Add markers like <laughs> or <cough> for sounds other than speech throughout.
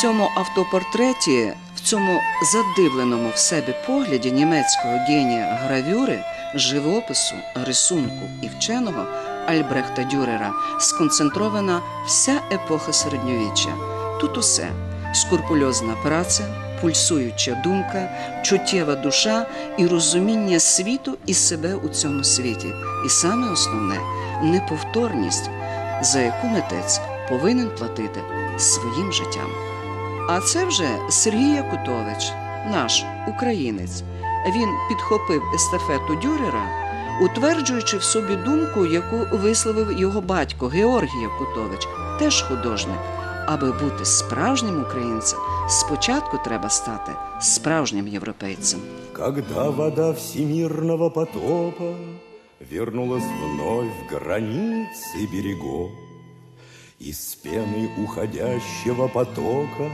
Цьому автопортреті, в цьому задивленому в себе погляді німецького генія гравюри, живопису, рисунку і вченого Альбрехта Дюрера сконцентрована вся епоха середньовіччя. Тут усе скрупульозна праця, пульсуюча думка, чуттєва душа і розуміння світу і себе у цьому світі. І саме основне неповторність, за яку митець повинен платити своїм життям. А це вже Сергій Якутович, наш українець. Він підхопив естафету Дюрера, утверджуючи в собі думку, яку висловив його батько Георгій Якутович, теж художник. Аби бути справжнім українцем, спочатку треба стати справжнім європейцем. Когда вода всемирного потопа Вернулась вновь в границы берегов, Из пены уходящего потока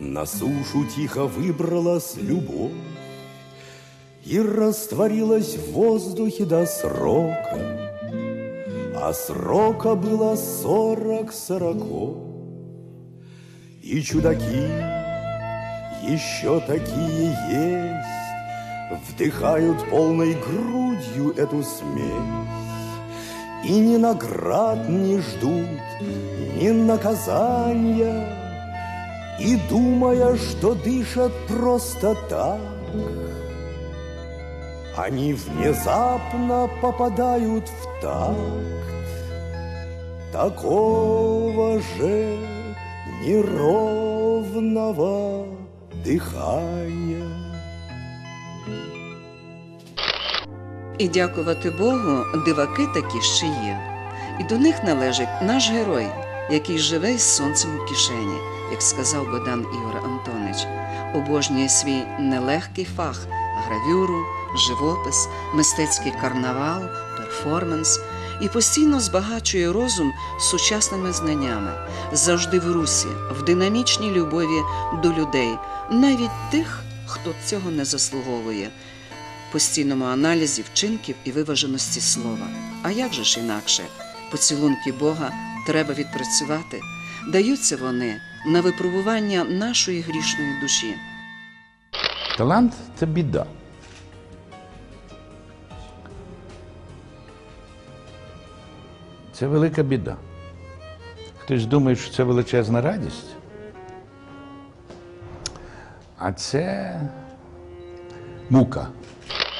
На сушу тихо выбралась любовь И растворилась в воздухе до срока, А срока было сорок сороков. И чудаки еще такие есть, Вдыхают полной грудью эту смесь. И ни наград не ждут, ни наказания, И думая, что дышат просто так, Они внезапно попадают в такт Такого же неровного дыхания. І дякувати Богу, диваки такі ще є. І до них належить наш герой, який живе з сонцем у кишені, як сказав Богдан Ігор Антонич, обожнює свій нелегкий фах, гравюру, живопис, мистецький карнавал, перформанс і постійно збагачує розум сучасними знаннями, завжди в русі, в динамічній любові до людей, навіть тих, хто цього не заслуговує постійному аналізі вчинків і виваженості слова. А як же ж інакше? Поцілунки Бога треба відпрацювати. Даються вони на випробування нашої грішної душі. Талант це біда. Це велика біда. Хтось думає, що це величезна радість. А це мука.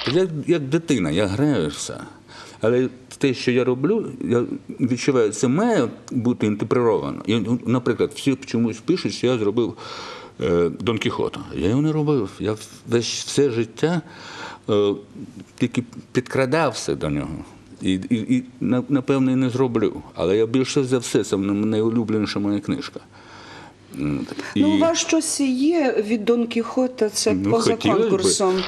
Я як дитина, я граюся. Але те, що я роблю, я відчуваю, це має бути інтегровано. Ну, наприклад, всі чомусь пишуть, що я зробив е, Дон Кіхота. Я його не робив. Я весь все життя е, тільки підкрадався до нього. І, і, і напевно, і не зроблю. Але я більше за все, це найулюбленіша моя книжка. М, І... Ну, у вас щось є від Дон Кіхота, це Ну, поза хотілось би.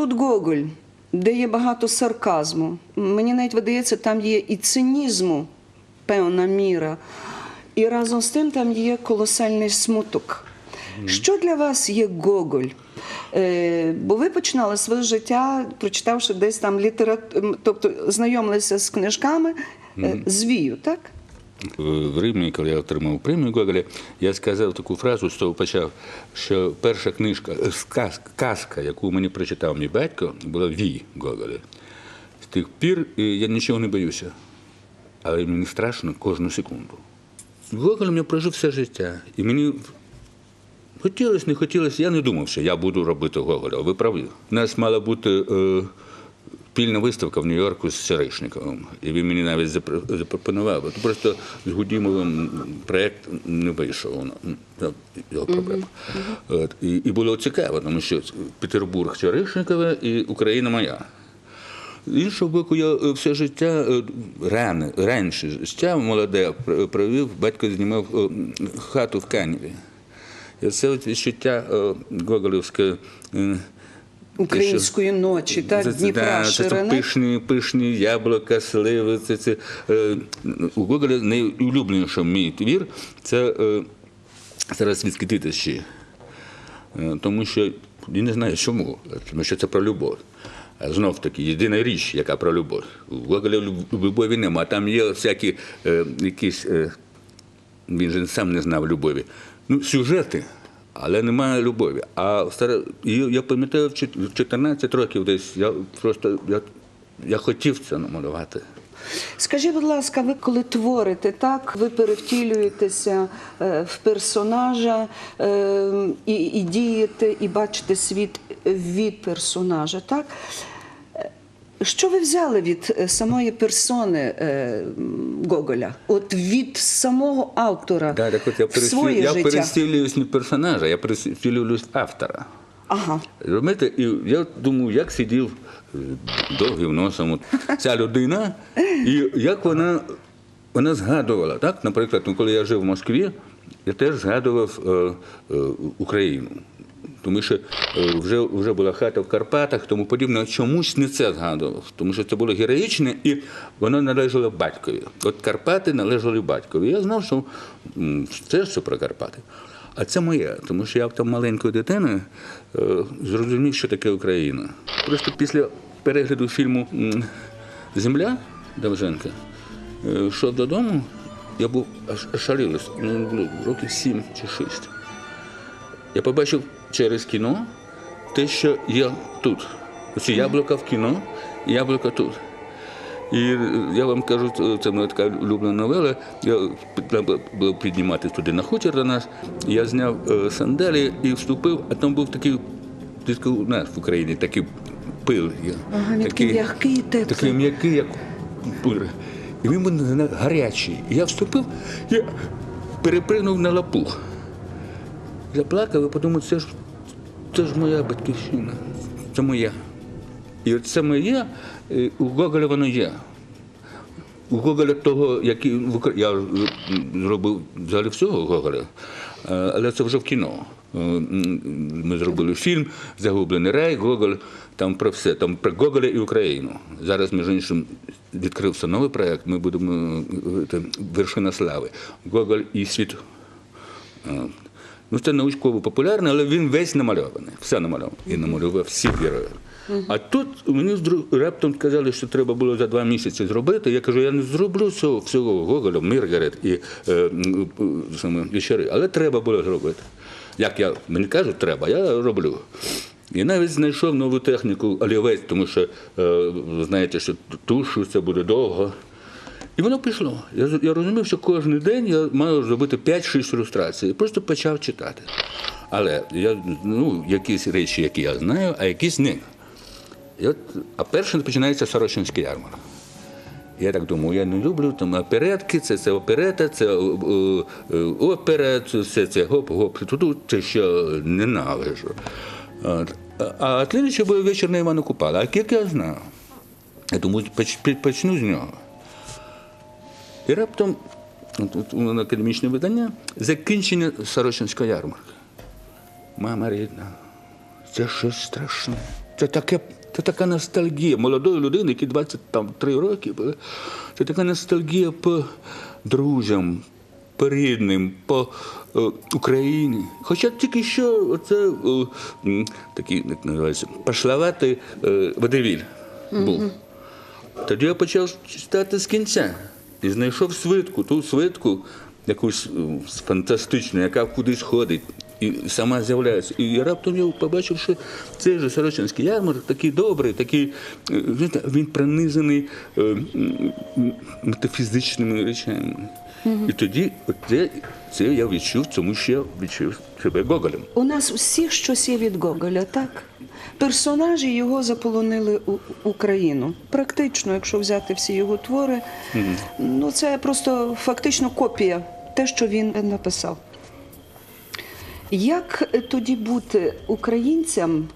Тут Гоголь, де є багато сарказму. Мені навіть видається, там є і цинізму певна міра. І разом з тим там є колосальний смуток. Що для вас є Гоголь? Е, бо ви починали своє життя, прочитавши десь там літературу, тобто знайомилися з книжками е, з Вію, так? В Римі, коли я отримав премію Гоголя, я сказав таку фразу, того почав, що перша книжка, е, казка, яку мені прочитав мій батько, була Вій Гоголя. З тих пір е, я нічого не боюся, але мені страшно кожну секунду. Гоголь мене прожив все життя. І мені хотілося, не хотілося, я не думав, що я буду робити Гоголя. Ви праві. У нас мала бути е, спільна виставка в Нью-Йорку з Серишниковим. І він мені навіть запропонував. От Просто з Гудімовим проєкт не вийшов. Я Його проблема. От, і, і було цікаво, тому що Петербург Черешникова і Україна моя. З іншого боку, я е, все життя е, рано, раніше життя молоде провів, батько знімав е, хату в Каніві. Це от відчуття гоголівське. е, Української ночі, так, це, це, Дніпра, це, там пишні, пишні яблука, сливи. Це, це, е, у Гоголя найулюбленіший мій твір це е, зараз відкидити. Е, Тому що я не знаю чому, тому що це про любов. А Знов таки, єдина річ, яка про любов. У Гоголя люб- любові нема. Там є всякі е, якісь, е, він же сам не знав любові. Ну, сюжети, але немає любові. А старе, і я пам'ятаю, в чот- в 14 років десь я просто я, я хотів це намалювати. Скажіть, будь ласка, ви коли творите так, ви перевтілюєтеся е, в персонажа е, і, і дієте, і бачите світ від персонажа, так? Що ви взяли від е, самої персони е, Гоголя? От від самого автора Да, так от я, в я життя? не персонажа, я перестілююсь автора. Ага. Розумієте, і я думаю, як сидів е, довгим носом от ця людина, і як вона, вона згадувала. Так? Наприклад, ну, коли я жив в Москві, я теж згадував е, е, Україну. Тому що е, вже, вже була хата в Карпатах, тому подібне. Чомусь не це згадував, тому що це було героїчне і воно належало батькові. От Карпати належали батькові. Я знав, що це все про Карпати. А це моє, тому що я там маленькою дитиною е, зрозумів, що таке Україна. Просто після перегляду фільму Земля Довженка е, йшов додому, я був шалілий, ну, років сім чи шість. Я побачив через кіно те, що я тут. Оці яблука в кіно, яблука тут. І я вам кажу, це- моя така улюблена новела. Я треба було підніматися туди на хутір до нас. Я зняв е, сандалі і вступив, а там був такий, тільки у нас в Україні такий пил. Ага, такий м'який, теплий. Такий м'який, як пир. І він був гарячий. І я вступив, я перепригнув на лапух. Заплакав і подумав, це ж, це ж моя батьківщина, це моя. І от це моє, е, у Гоголя воно є. У Гоголя того, який в я зробив взагалі всього Гоголя, е, але це вже в кіно. Е, Ми зробили фільм Загублений рай, Гоголь, там про все, там про Гоголя і Україну. Зараз, між іншим, відкрився новий проєкт, ми будемо це, вершина слави. Гоголь і світ. Ну, це науково популярне, але він весь намальований. Все намальовано. І намалював всі герої. А тут мені раптом сказали, що треба було за два місяці зробити. Я кажу, я не зроблю цього всього Гоголя, Миргарет і е, е, саме але треба було зробити. Як я мені кажуть, треба, я роблю. І навіть знайшов нову техніку олівець, тому що е, знаєте, що тушу це буде довго. І воно пішло. Я, я розумів, що кожен день я маю зробити 5-6 ілюстрацій. Просто почав читати. Але я, ну, якісь речі, які я знаю, а якісь ні. І от, а перше починається Сорочинський ярмарок. Я так думаю, я не люблю там оперетки, це, це оперета, це е, е, опера, це, це, це гоп-гоп. Тут це що ненавижу. От. А- слідчий був вечір на Івана Купала. А як я знав? Я думаю, поч- почну з нього. І раптом у мене академічне видання закінчення Сорочинського ярмарка. Мама рідна, це щось страшне. Це таке. Це така ностальгія молодої людини, які 23 роки були. Це така ностальгія по друзям, по рідним, по е, Україні. Хоча тільки що оце е, такий, як називається, пошлаватий е, водевіль був. Тоді я почав читати з кінця і знайшов свитку, ту свитку, якусь фантастичну, яка кудись ходить і сама з'являється. І я раптом я побачив, що цей же Сорочинський ярмарок такий добрий, такий, е, він пронизаний е, метафізичними речами. І тоді це, це я відчув, тому що я відчув себе Гоголем. У нас всіх щось є від Гоголя, так? Персонажі його заполонили у Україну. Практично, якщо взяти всі його твори, ну це просто фактично копія те, що він написав. Як тоді бути українцям,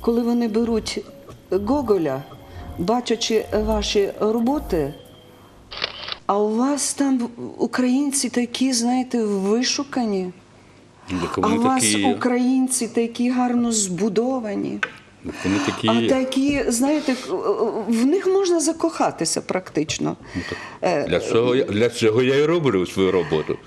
коли вони беруть Гоголя, бачачи ваші роботи, а у вас там українці такі, знаєте, вишукані? Так А у вас такі українці такі гарно збудовані. Вони такі А такі, знаєте, в них можна закохатися практично. Е, Для цього, для цього я і роблю свою роботу.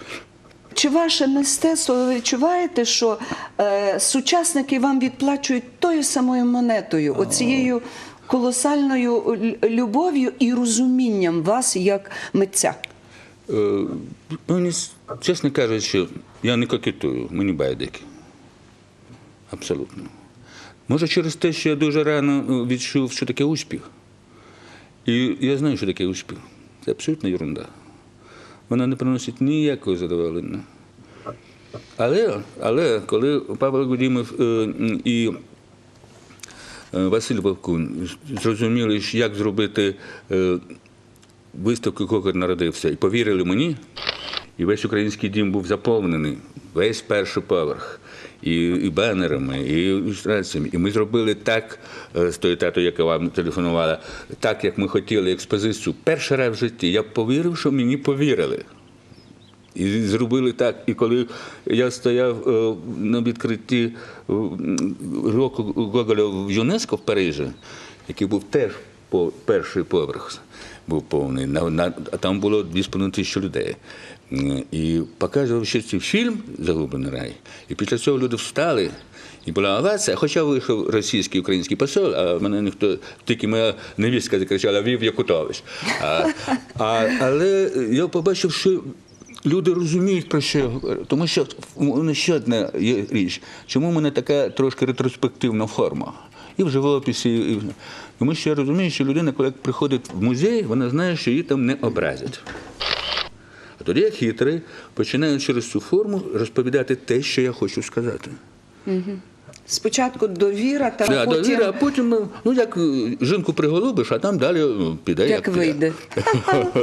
чи ваше мистецтво ви відчуваєте, що е, сучасники вам відплачують тою самою монетою, оцією колосальною любов'ю і розумінням вас як митця? Е, чесно кажучи, я не кокетую, мені байдики. Абсолютно. Може, через те, що я дуже рано е, відчув, що таке успіх. І я знаю, що таке успіх. Це абсолютна ерунда. Вона не приносить ніякого задоволення. Але, але коли Павло Гудімов е, і е, Василь Вовкун зрозуміли, як зробити виставку Кокот народився, і повірили мені, і весь український дім був заповнений, весь перший поверх. І, і банерами, і ілюстраціями. І ми зробили так е, з тою татою, яка вам телефонувала, так, як ми хотіли експозицію. Перший раз в житті я повірив, що мені повірили. І зробили так. І коли я стояв е, на відкритті е, року Гоголя в ЮНЕСКО в Парижі, який був теж перший поверх, був повний. На, на, там було 2,5 тисячі людей. І показував ще цей фільм Загублений рай. І після цього люди встали. І була овація, хоча вийшов російський український посол, а мене ніхто, тільки моя невістка закричала Вів Якутович. А, а, але я побачив, що люди розуміють про що я говорю. Тому що ще одна річ. Чому в мене така трошки ретроспективна форма? І в живописі, і в... тому що я розумію, що людина, коли приходить в музей, вона знає, що її там не образять. Тоді я хитрий, починаю через цю форму розповідати те, що я хочу сказати. Спочатку довіра, та Да, потім довіра, а потім, ну, ну як е, жінку приголубиш, а там далі ну, піде. як Як, вийде. <laughs>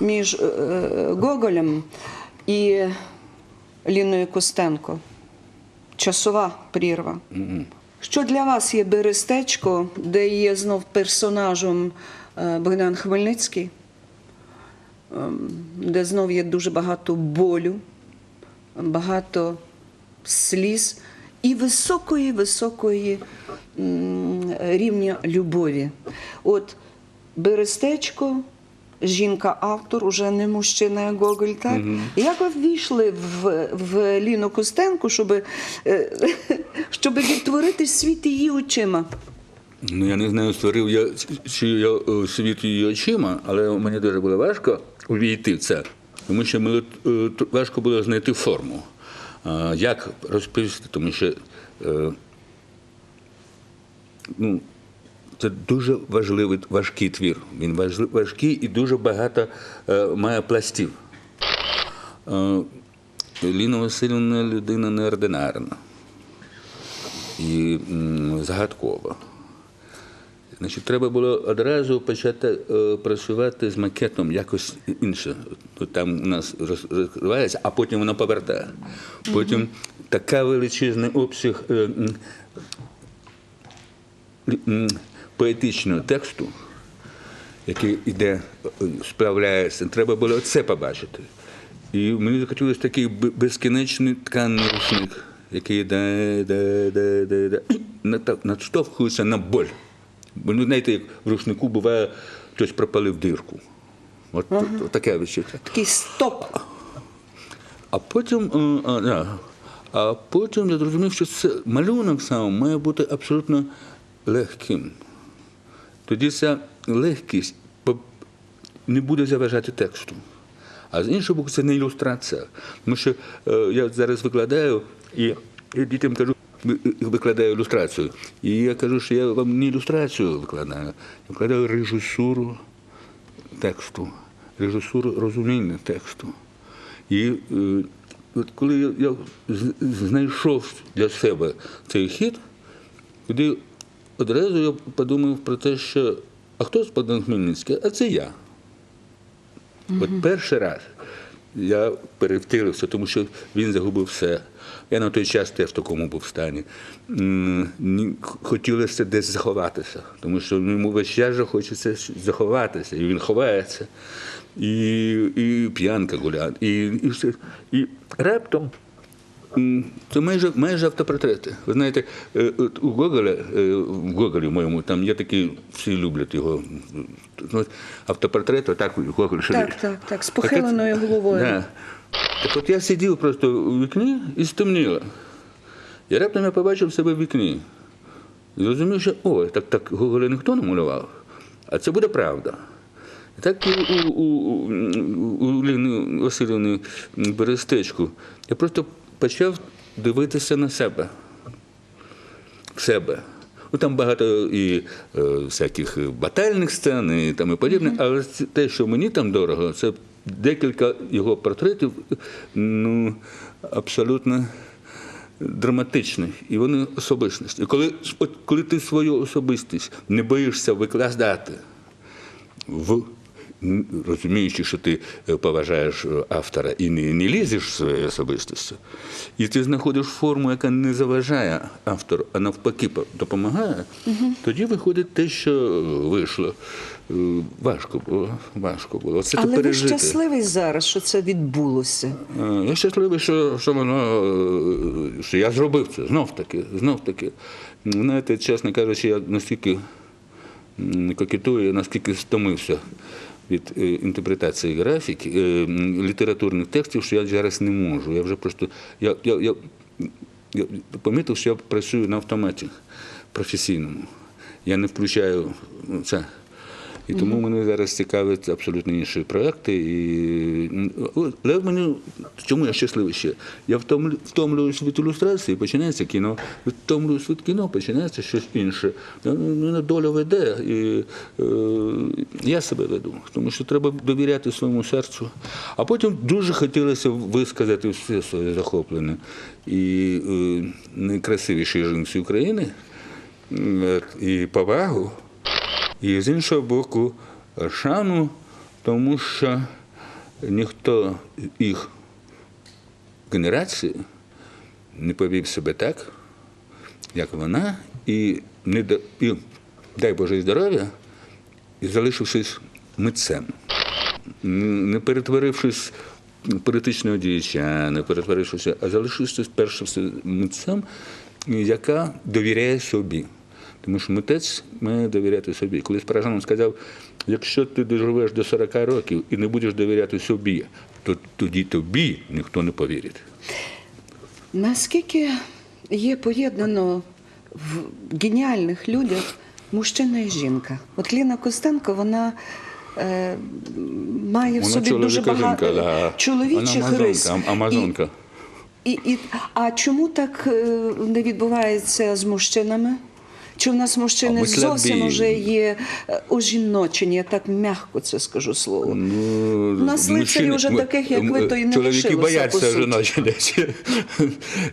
між е, е, Гоголем і Ліною Костенко. Часова прірва. Що для вас є Берестечко, де є знов персонажем е, Богдан Хмельницький, ем, де знов є дуже багато болю, багато сліз і високої, високої рівня любові. От Берестечко, жінка-автор, уже не мужчина, як Гоголь, так? Як ви ввійшли в, в Ліну Костенку, щоб, е, <laughs> щоб відтворити світ її очима? Ну, я не знаю, створив я чи я е, світ її очима, але мені дуже було важко увійти в це, тому що мені е, важко було знайти форму. Як розповісти, тому що ну, це дуже важливий, важкий твір. Він важкий і дуже багато е, має пластів. Е, Ліна Васильівна людина неординарна і загадкова. Значить, треба було одразу почати е, працювати з макетом якось інше. Там у нас розкривається, а потім воно повертає. Потім така величезний обсяг поетичного тексту, який іде, е, справляється, треба було це побачити. І мені захотілося такий безкінечний тканий рушник, який йде, йде, йде, йде, йде, надштовхується на боль. Бо ну, знаєте, як в рушнику буває, хтось пропалив дирку. От, от таке відчуття. Такий стоп. А потім, е, а, а потім я зрозумів, що це малюнок сам має бути абсолютно легким. Тоді ця легкість не буде заважати тексту. А з іншого боку, це не ілюстрація. Тому що е, я зараз викладаю і, дітям кажу, викладаю ілюстрацію. І я кажу, що я вам не ілюстрацію викладаю, я викладаю режисуру тексту, режисуру розуміння тексту. І е, от коли я знайшов для себе цей хід, тоді одразу я подумав про те, що а хто з Богдан Хмельницький? А це я. От перший раз я перевтилився, тому що він загубив все. Я на той час теж в такому був стані. Хотілося десь заховатися, тому що йому весь час же хочеться заховатися, і він ховається. І, і п'янка гуляє, і, і, все. і раптом Це майже, майже автопортрети. Ви знаєте, е, у Гоголя, е, в Гоголі моєму, там є такі, всі люблять його. ну, Автопортрет, отак Гоголь ширить. Так, так, так, з похиленою головою. Да. Так от я сидів просто у вікні і стемніло. І раптом я побачив себе в вікні. І зрозумів, що о, так, так Гоголя ніхто не малював, а це буде правда. І так і у, у, у, у Ліни Васильівни Берестечку я просто почав дивитися на себе. В себе. Ну, там багато і е, всяких батальних сцен і, там, і подібне, але те, що мені там дорого, це декілька його портретів, ну, абсолютно драматичних, і вони особистість. І коли, от, коли ти свою особистість не боїшся викладати в розуміючи, що ти е, поважаєш е, автора і не, не лізеш своєю особистістю, і ти знаходиш форму, яка не заважає автору, а навпаки по- допомагає, тоді виходить те, що е, вийшло. Важко було, важко було. Ти Але ви щасливий зараз, що це відбулося. Я щасливий, що, що воно що я зробив це знов таки, знов таки. Знаєте, чесно кажучи, я настільки кокетую, я настільки стомився від е, інтерпретації графіки, е, літературних текстів, що я зараз не можу. Я вже просто я, я, я, я помітив, що я працюю на автоматі професійному. Я не включаю ну, це. І тому мене зараз цікавлять абсолютно інші проекти. І... Але мені чому я щасливий ще? Я втомлю, втомлююсь від ілюстрації, починається кіно. Втомлююсь від кіно, починається щось інше. Ну, Мене доля веде, і е, я себе веду, тому що треба довіряти своєму серцю. А потім дуже хотілося висказати все своє захоплення. І е, найкрасивішій жінці України і повагу. І з іншого боку, шану, тому що ніхто їх генерації не повів себе так, як вона, і, не і дай Боже здоров'я, і залишившись митцем, не перетворившись політичного діяча, не перетворившись, а залишившись перш за все митцем, яка довіряє собі. Тому що митець має довіряти собі. Колись Паражанов сказав, якщо ти доживеш до 40 років і не будеш довіряти собі, то тоді тобі ніхто не повірить. Наскільки є поєднано в геніальних людях мужчина і жінка? От Ліна Костенко, вона е, має в Вона собі дуже багато жінка, да. чоловічих Вона рис. амазонка, амазонка. І, і, і, а чому так е, не відбувається з мужчинами? Чи в нас мужчини зовсім вже є е, ожіночені, я так м'яко це скажу слово. Ну, У нас лицарів вже таких, як ви, то і не Чоловіки бояться жіночі.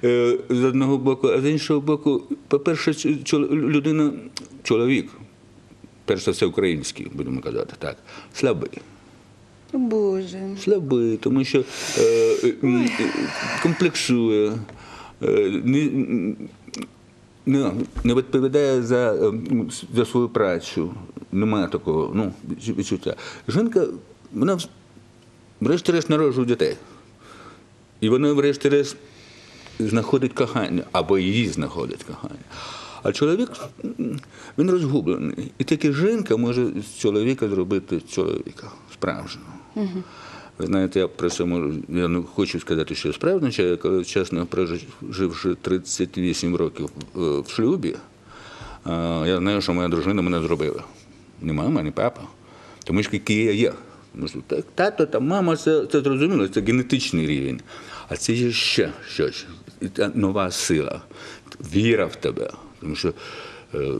Е, З одного боку, а з іншого боку, по-перше, людина, чоловік, перш за все український, будемо казати так, слабий. Боже. Слабий, тому що е, е, комплексує, е, не, не, не відповідає за, е, за свою працю. Немає такого ну, відчуття. Жінка, вона врешті-решт народжує дітей. І вона, врешті-решт, знаходить кохання, або її знаходить кохання. А чоловік він розгублений. І тільки жінка може з чоловіка зробити чоловіка справжнього. Ви знаєте, я про це можу, я не хочу сказати, що я справжній чоловік, але чесно, проживши 38 років е, в шлюбі, е, я знаю, що моя дружина мене зробила. Ні мама, ні папа. Тому що я є. Тому що так, тато та мама, це, це зрозуміло, це генетичний рівень. А це є ще щось. Та нова сила, віра в тебе. Тому що е,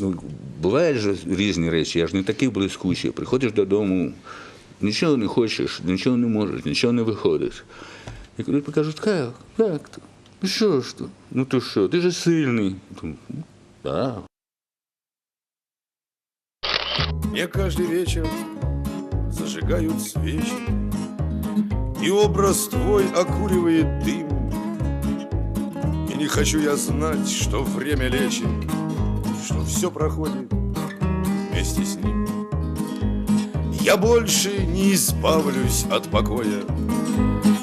ну, бувають же різні речі, я ж не такий блискучий. Приходиш додому, нічого не хочеш, нічого не можеш, нічого не виходить. І коли покажуть, як, як то? Ну що ж то? Ну то що, ти же сильний. Думаю, «Ну, Так. Мне каждый вечер зажигают свечи, И образ твой окуривает дым. И не хочу я знать, что время лечит, Что все проходит вместе с ним. Я больше не избавлюсь от покоя,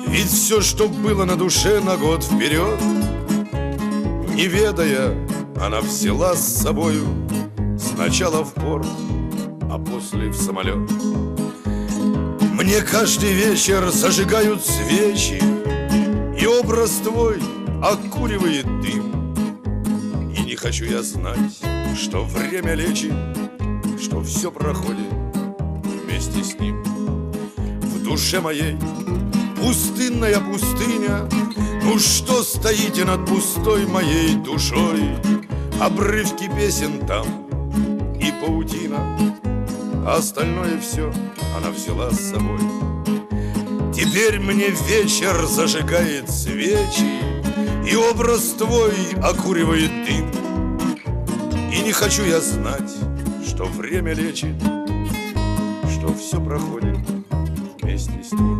Ведь все, что было на душе на год вперед, Не ведая, она взяла с собою Сначала в порт, а после в самолет. Мне каждый вечер зажигают свечи, И образ твой окуривает дым. И не хочу я знать, что время лечит, Что все проходит вместе с ним. В душе моей пустынная пустыня, Ну что стоите над пустой моей душой? Обрывки песен там и паутина, а остальное все она взяла с собой. Теперь мне вечер зажигает свечи, И образ твой окуривает дым. И не хочу я знать, что время лечит, все проходит вместе с ним.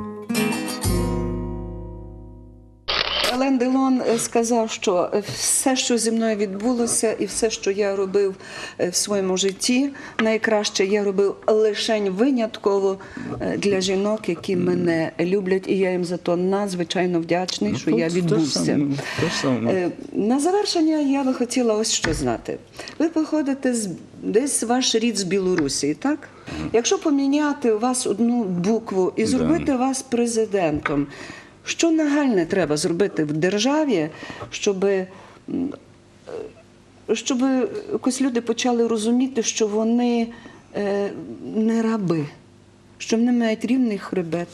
Елен Делон е, сказав, що е, все, що зі мною відбулося, і все, що я робив е, в своєму житті, найкраще я робив лише винятково для жінок, які мене люблять, і я їм за то надзвичайно вдячний, що я відбувся. На завершення я би хотіла ось що знати. Ви походите з десь ваш рід з Білорусі, так? Якщо поміняти у вас одну букву і зробити вас президентом, що нагальне треба зробити в державі, щоб, щоб якось люди почали розуміти, що вони е, не раби, що вони мають рівний хребет.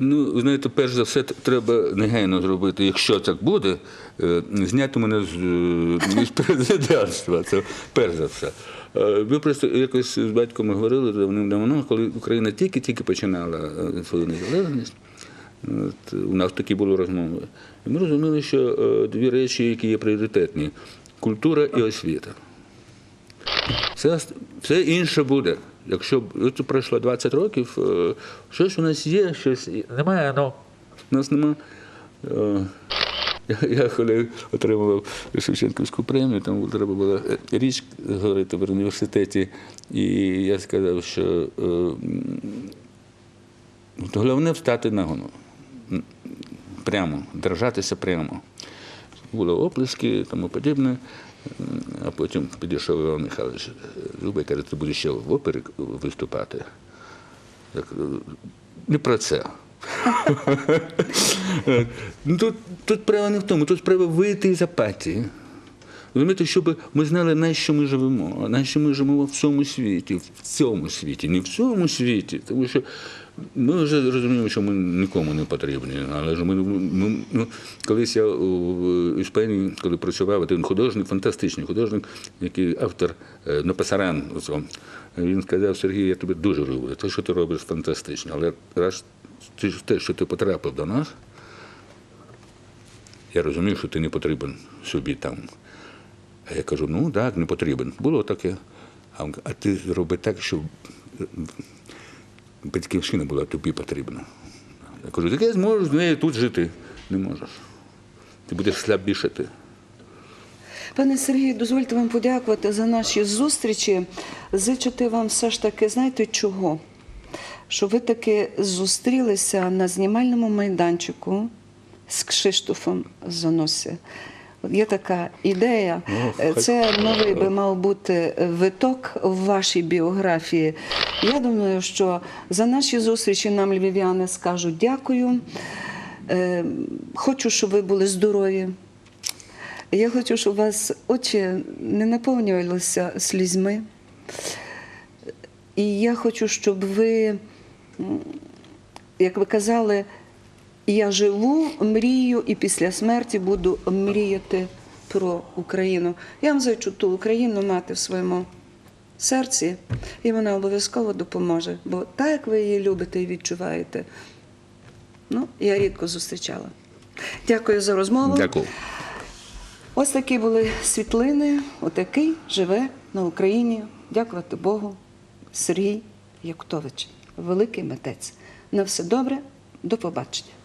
Ну, знаєте, перш за все, треба негайно зробити, якщо так буде, е, зняти мене з, е, з президентства. Це перш за все. Е, Ви просто якось з батьком говорили давним-давно, коли Україна тільки-тільки починала е, свою незалежність. От, у нас такі були розмови. І ми розуміли, що е, дві речі, які є пріоритетні культура і освіта. Все, все інше буде. Якщо от пройшло 20 років, е, щось у нас є, щось немає, ну. У нас нема. Е, Я, коли отримував Шевченківську премію, там треба було е, річ говорити в університеті, і я сказав, що головне встати на гону. Прямо, держатися прямо. Були оплески тому подібне. А потім підійшов Іван Михайлович Зубай, каже, ти будеш ще в опері виступати. Кажу, не про це. ну, тут, тут справа не в тому, тут справа вийти із апатії. Розумієте, щоб ми знали, на що ми живемо, на що ми живемо в цьому світі, в цьому світі, не в цьому світі. Тому що ми вже розуміємо, що ми нікому не потрібні. Але ж ми, ми ну, колись я у Іспанії, коли працював, один художник, фантастичний художник, який автор е, Напасаран, він сказав, Сергій, я тебе дуже люблю. Те, що ти робиш, фантастично. Але раз те, що ти потрапив до нас, я розумію, що ти не потрібен собі там. А я кажу, ну так, не потрібен. Було таке. А, ти зроби так, щоб батьківщина була тобі потрібна. Я кажу, так я зможу з нею тут жити. Не можеш. Ти будеш слабішати. Пане Сергію, дозвольте вам подякувати за наші зустрічі. Зичити вам все ж таки, знаєте чого? Що ви таки зустрілися на знімальному майданчику з Кшиштофом Заносі. Є така ідея. О, Це новий би мав бути виток в вашій біографії. Я думаю, що за наші зустрічі нам львів'яни скажуть дякую. Е, Хочу, щоб ви були здорові. Я хочу, щоб у вас очі не наповнювалися слізьми. І я хочу, щоб ви, як ви казали, я живу, мрію і після смерті буду мріяти про Україну. Я вам зайчу ту Україну мати в своєму серці, і вона обов'язково допоможе. Бо так, як ви її любите і відчуваєте, ну, я рідко зустрічала. Дякую за розмову. Дякую. Ось такі були світлини. Отакий живе на Україні. Дякувати Богу, Сергій Яктович, великий митець. На все добре, до побачення.